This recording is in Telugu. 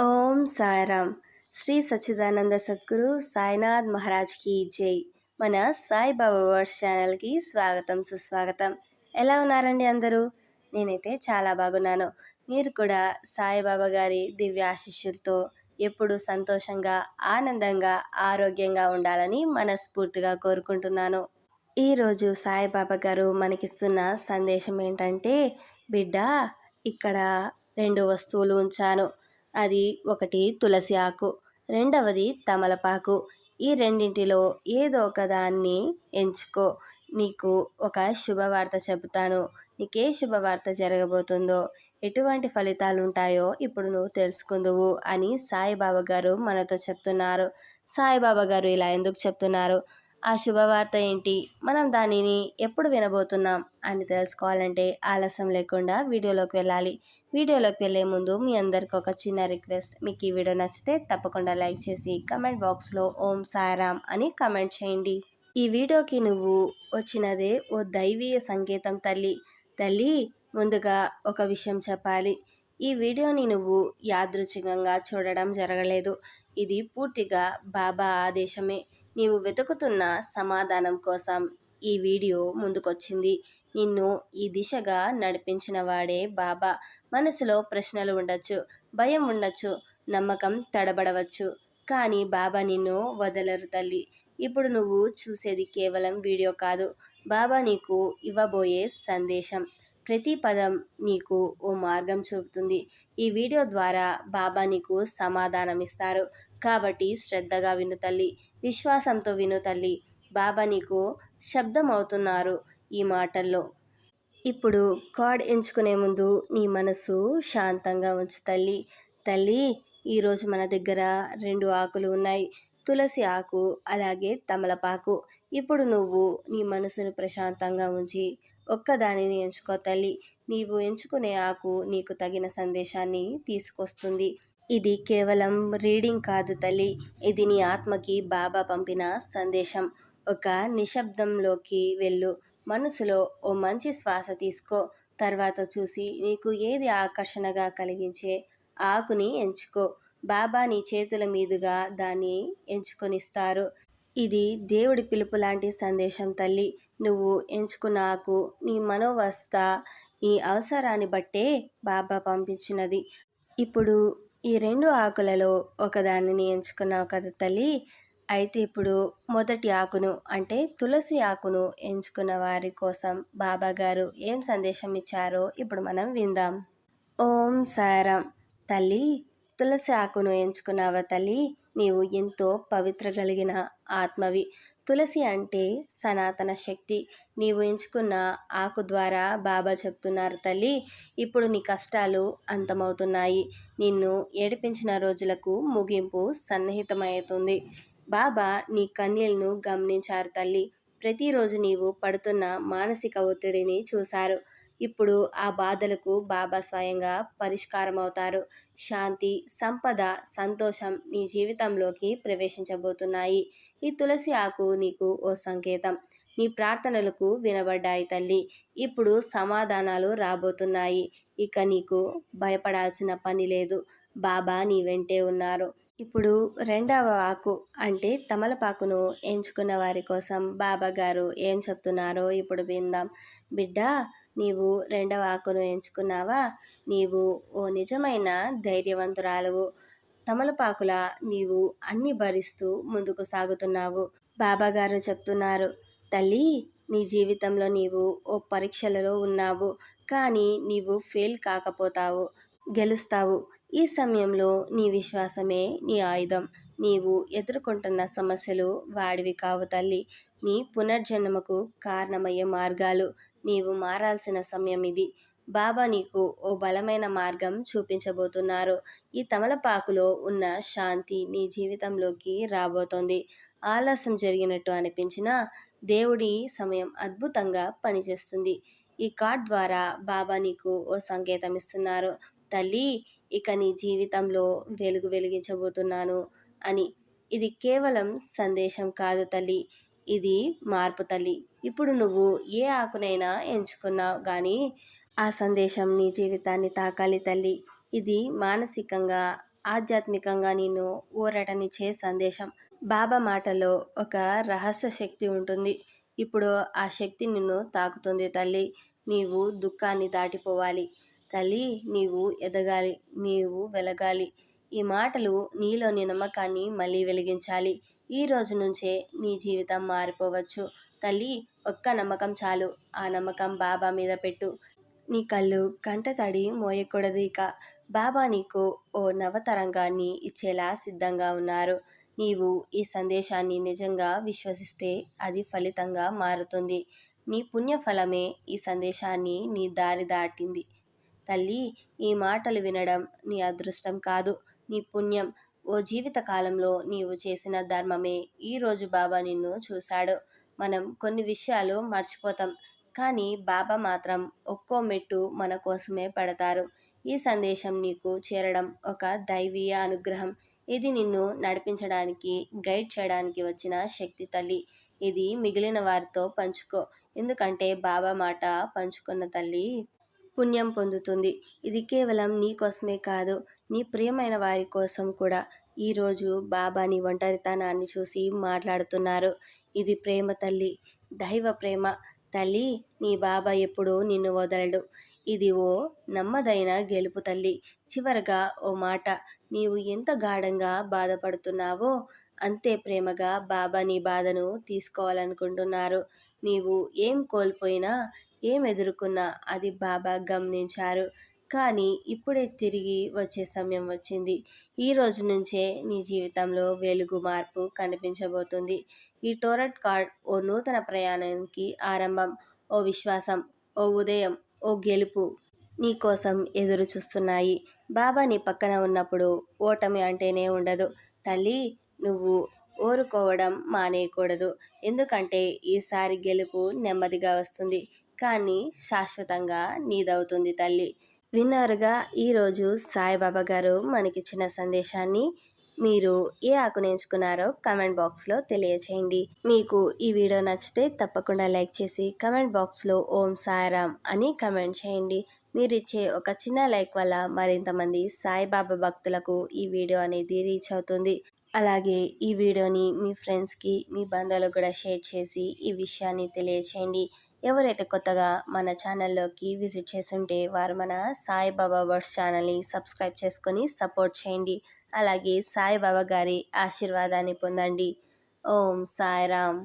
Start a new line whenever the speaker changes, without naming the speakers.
ఓం సాయిరామ్ శ్రీ సచ్చిదానంద సద్గురు సాయినాథ్ మహారాజ్కి జై. మన సాయిబాబా వర్డ్స్ ఛానల్కి స్వాగతం సుస్వాగతం. ఎలా ఉన్నారండి అందరూ? నేనైతే చాలా బాగున్నాను. మీరు కూడా సాయిబాబా గారి దివ్య ఆశిష్యులతో ఎప్పుడు సంతోషంగా ఆనందంగా ఆరోగ్యంగా ఉండాలని మనస్ఫూర్తిగా కోరుకుంటున్నాను. ఈరోజు సాయిబాబా గారు మనకిస్తున్న సందేశం ఏంటంటే బిడ్డ ఇక్కడ రెండు వస్తువులు ఉంచాను. అది ఒకటి తులసి ఆకు రెండవది తమలపాకు. ఈ రెండింటిలో ఏదో ఒక దాన్ని ఎంచుకో. నీకు ఒక శుభవార్త చెబుతాను. నీకే శుభవార్త జరగబోతుందో ఎటువంటి ఫలితాలు ఉంటాయో ఇప్పుడు నువ్వు తెలుసుకుందువు అని సాయిబాబా గారు మనతో చెప్తున్నారు. సాయిబాబా గారు ఇలా ఎందుకు చెప్తున్నారు? ఆ శుభవార్త ఏంటి? మనం దానిని ఎప్పుడు వినబోతున్నాం అని తెలుసుకోవాలంటే ఆలస్యం లేకుండా వీడియోలోకి వెళ్ళాలి. వీడియోలోకి వెళ్ళే ముందు మీ అందరికి ఒక చిన్న రిక్వెస్ట్. మీకు ఈ వీడియో నచ్చితే తప్పకుండా లైక్ చేసి కమెంట్ బాక్స్లో ఓం సారామ్ అని కమెంట్ చేయండి. ఈ వీడియోకి నువ్వు వచ్చినదే ఓ దైవీయ సంకేతం తల్లి. తల్లి ముందుగా ఒక విషయం చెప్పాలి. ఈ వీడియోని నువ్వు యాదృచ్ఛికంగా చూడడం జరగలేదు. ఇది పూర్తిగా బాబా ఆదేశమే. నీవు వెతుకుతున్న సమాధానం కోసం ఈ వీడియో ముందుకొచ్చింది. నిన్ను ఈ దిశగా నడిపించిన వాడే బాబా. మనసులో ప్రశ్నలు ఉండొచ్చు భయం ఉండొచ్చు నమ్మకం తడబడవచ్చు. కానీ బాబా నిన్ను వదలరు తల్లి. ఇప్పుడు నువ్వు చూసేది కేవలం వీడియో కాదు. బాబా నీకు ఇవ్వబోయే సందేశం. ప్రతి పదం నీకు ఓ మార్గం చూపుతుంది. ఈ వీడియో ద్వారా బాబా నీకు సమాధానం ఇస్తారు కాబట్టి శ్రద్ధగా విను తల్లి విశ్వాసంతో విను తల్లి. బాబా నీకు శబ్దం అవుతున్నారు ఈ మాటల్లో. ఇప్పుడు కార్డ్ ఎంచుకునే ముందు నీ మనసు శాంతంగా ఉంచు తల్లి. తల్లి ఈరోజు మన దగ్గర రెండు ఆకులు ఉన్నాయి. తులసి ఆకు అలాగే తమలపాకు. ఇప్పుడు నువ్వు నీ మనసును ప్రశాంతంగా ఉంచి ఒక్కదానిని ఎంచుకో తల్లి. నీవు ఎంచుకునే ఆకు నీకు తగిన సందేశాన్ని తీసుకొస్తుంది. ఇది కేవలం రీడింగ్ కాదు తల్లి. ఇది నీ ఆత్మకి బాబా పంపిన సందేశం. ఒక నిశ్శబ్దంలోకి వెళ్ళు. మనసులో ఓ మంచి శ్వాస తీసుకో. తర్వాత చూసి నీకు ఏది ఆకర్షణగా కలిగించే ఆకుని ఎంచుకో. బాబా నీ చేతుల మీదుగా దాన్ని ఎంచుకొనిస్తారు. ఇది దేవుడి పిలుపు లాంటి సందేశం తల్లి. నువ్వు ఎంచుకున్న ఆకు నీ మనోవస్థ నీ అవసరాన్ని బట్టే బాబా పంపించినది. ఇప్పుడు ఈ రెండు ఆకులలో ఒకదానిని ఎంచుకున్నావు కదా తల్లి అయితే ఇప్పుడు మొదటి ఆకును అంటే తులసి ఆకును ఎంచుకున్న వారి కోసం బాబా గారు ఏం సందేశం ఇచ్చారో ఇప్పుడు మనం విందాం. ఓం సారం! తల్లి తులసి ఆకును ఎంచుకున్నావా తల్లి నీవు ఎంతో పవిత్ర కలిగిన ఆత్మవి. తులసి అంటే సనాతన శక్తి. నీవు ఎంచుకున్న ఆకు ద్వారా బాబా చెప్తున్నారు తల్లి ఇప్పుడు నీ కష్టాలు అంతమవుతున్నాయి. నిన్ను ఏడిపించిన రోజులకు ముగింపు సన్నిహితమవుతుంది. బాబా నీ కన్నీళ్ళను గమనించారు తల్లి. ప్రతిరోజు నీవు పడుతున్న మానసిక ఒత్తిడిని చూశారు. ఇప్పుడు ఆ బాధలకు బాబా స్వయంగా పరిష్కారం అవుతారు శాంతి సంపద సంతోషం నీ జీవితంలోకి ప్రవేశించబోతున్నాయి. ఈ తులసి ఆకు నీకు ఓ సంకేతం. నీ ప్రార్థనలకు వినబడ్డాయి తల్లి. ఇప్పుడు సమాధానాలు రాబోతున్నాయి. ఇక నీకు భయపడాల్సిన పని లేదు. బాబా నీ వెంటే ఉన్నారు. ఇప్పుడు రెండవ ఆకు అంటే తమలపాకును ఎంచుకున్న వారి కోసం బాబా గారు ఏం చెప్తున్నారో ఇప్పుడు విందాం. బిడ్డ నీవు రెండవ ఆకును ఎంచుకున్నావా? నీవు ఓ నిజమైన ధైర్యవంతురాలువు. తమలపాకుల నీవు అన్ని భరిస్తూ ముందుకు సాగుతున్నావు. బాబాగారు చెప్తున్నారు తల్లి నీ జీవితంలో నీవు ఓ పరీక్షలలో ఉన్నావు కానీ నీవు ఫెయిల్ కాకపోతావు గెలుస్తావు. ఈ సమయంలో నీ విశ్వాసమే నీ ఆయుధం. నీవు ఎదుర్కొంటున్న సమస్యలు వాడివి కావు తల్లి. నీ పునర్జన్మకు కారణమయ్యే మార్గాలు నీవు మారాల్సిన సమయం ఇది. బాబా నీకు ఓ బలమైన మార్గం చూపించబోతున్నారు. ఈ తమలపాకులో ఉన్న శాంతి నీ జీవితంలోకి రాబోతోంది. ఆలస్యం జరిగినట్టు అనిపించిన దేవుడి సమయం అద్భుతంగా పనిచేస్తుంది. ఈ కార్డ్ ద్వారా బాబా నీకు ఓ సంకేతం ఇస్తున్నారు. తల్లి ఇక నీ జీవితంలో వెలుగు వెలిగించబోతున్నాను అని. ఇది కేవలం సందేశం కాదు తల్లి. ఇది మార్పు తల్లి. ఇప్పుడు నువ్వు ఏ ఆకునైనా ఎంచుకున్నావు కానీ ఆ సందేశం నీ జీవితాన్ని తాకాలి తల్లి. ఇది మానసికంగా ఆధ్యాత్మికంగా నేను ఊరటనిచ్చే సందేశం. బాబా మాటలో ఒక రహస్య శక్తి ఉంటుంది. ఇప్పుడు ఆ శక్తి నిన్ను తాకుతుంది తల్లి. నీవు దుఃఖాన్ని దాటిపోవాలి. తల్లి నీవు ఎదగాలి. నీవు వెలగాలి. ఈ మాటలు నీలోని నమ్మకాన్ని మళ్ళీ వెలిగించాలి. ఈ రోజు నుంచే నీ జీవితం మారిపోవచ్చు. తల్లి ఒక్క నమ్మకం చాలు. ఆ నమ్మకం బాబా మీద పెట్టు. నీ కళ్ళు కంట తడి మోయకూడదు ఇక. బాబా నీకు ఓ నవతరంగాన్ని ఇచ్చేలా సిద్ధంగా ఉన్నారు. నీవు ఈ సందేశాన్ని నిజంగా విశ్వసిస్తే అది ఫలితంగా మారుతుంది. నీ పుణ్యఫలమే ఈ సందేశాన్ని నీ దారి దాటింది. తల్లి ఈ మాటలు వినడం నీ అదృష్టం కాదు నీ పుణ్యం. ఓ జీవితకాలంలో నీవు చేసిన ధర్మమే. ఈరోజు బాబా నిన్ను చూశాడు. మనం కొన్ని విషయాలు మర్చిపోతాం. కానీ బాబా మాత్రం ఒక్కో మెట్టు మన కోసమే పడతారు. ఈ సందేశం నీకు చేరడం ఒక దైవీయ అనుగ్రహం. ఇది నిన్ను నడిపించడానికి గైడ్ చేయడానికి వచ్చిన శక్తి తల్లి. ఇది మిగిలిన వారితో పంచుకో. ఎందుకంటే బాబా మాట పంచుకున్న తల్లి పుణ్యం పొందుతుంది. ఇది కేవలం నీ కోసమే కాదు నీ ప్రియమైన వారి కోసం కూడా. ఈరోజు బాబా నీ ఒంటరితనాన్ని చూసి మాట్లాడుతున్నారు. ఇది ప్రేమ తల్లి దైవ ప్రేమ. తల్లి నీ బాబా ఎప్పుడూ నిన్ను వదలడు. ఇది ఓ నమ్మదైన గెలుపు తల్లి. చివరగా ఓ మాట నీవు ఎంత గాఢంగా బాధపడుతున్నావో అంతే ప్రేమగా బాబా నీ బాధను తీసుకోవాలనుకుంటున్నారు. నీవు ఏం కోల్పోయినా ఏం ఎదుర్కొన్నా అది బాబా గమనించారు. కానీ ఇప్పుడే తిరిగి వచ్చే సమయం వచ్చింది. ఈ రోజు నుంచే నీ జీవితంలో వెలుగు మార్పు కనిపించబోతుంది. ఈ టోరట్ కార్డ్ ఓ నూతన ప్రయాణానికి ఆరంభం. ఓ విశ్వాసం ఓ ఉదయం ఓ గెలుపు నీ కోసం ఎదురు చూస్తున్నాయి. బాబా నీ పక్కన ఉన్నప్పుడు ఓటమి అంటేనే ఉండదు. తల్లి నువ్వు ఓరుకోవడం మానేయకూడదు. ఎందుకంటే ఈసారి గెలుపు నెమ్మదిగా వస్తుంది. కానీ శాశ్వతంగా నీదవుతుంది తల్లి. విన్నారుగా ఈరోజు సాయిబాబా గారు మనకిచ్చిన సందేశాన్ని మీరు ఏ ఆకు నేర్చుకున్నారో కమెంట్ బాక్స్లో తెలియచేయండి. మీకు ఈ వీడియో నచ్చితే తప్పకుండా లైక్ చేసి కమెంట్ బాక్స్లో ఓం సాయిరామ్ అని కమెంట్ చేయండి. మీరు ఇచ్చే ఒక చిన్న లైక్ వల్ల మరింతమంది సాయిబాబా భక్తులకు ఈ వీడియో అనేది రీచ్ అవుతుంది. అలాగే ఈ వీడియోని మీ ఫ్రెండ్స్కి మీ బంధువులకు కూడా షేర్ చేసి ఈ విషయాన్ని తెలియచేయండి. ఎవరైతే కొత్తగా మన ఛానల్లోకి విజిట్ చేస్తుంటే వారు మన సాయిబాబా వర్డ్స్ ఛానల్ని సబ్స్క్రైబ్ చేసుకొని సపోర్ట్ చేయండి. అలాగే సాయిబాబా గారి ఆశీర్వాదాన్ని పొందండి. ఓం సాయిరామ్.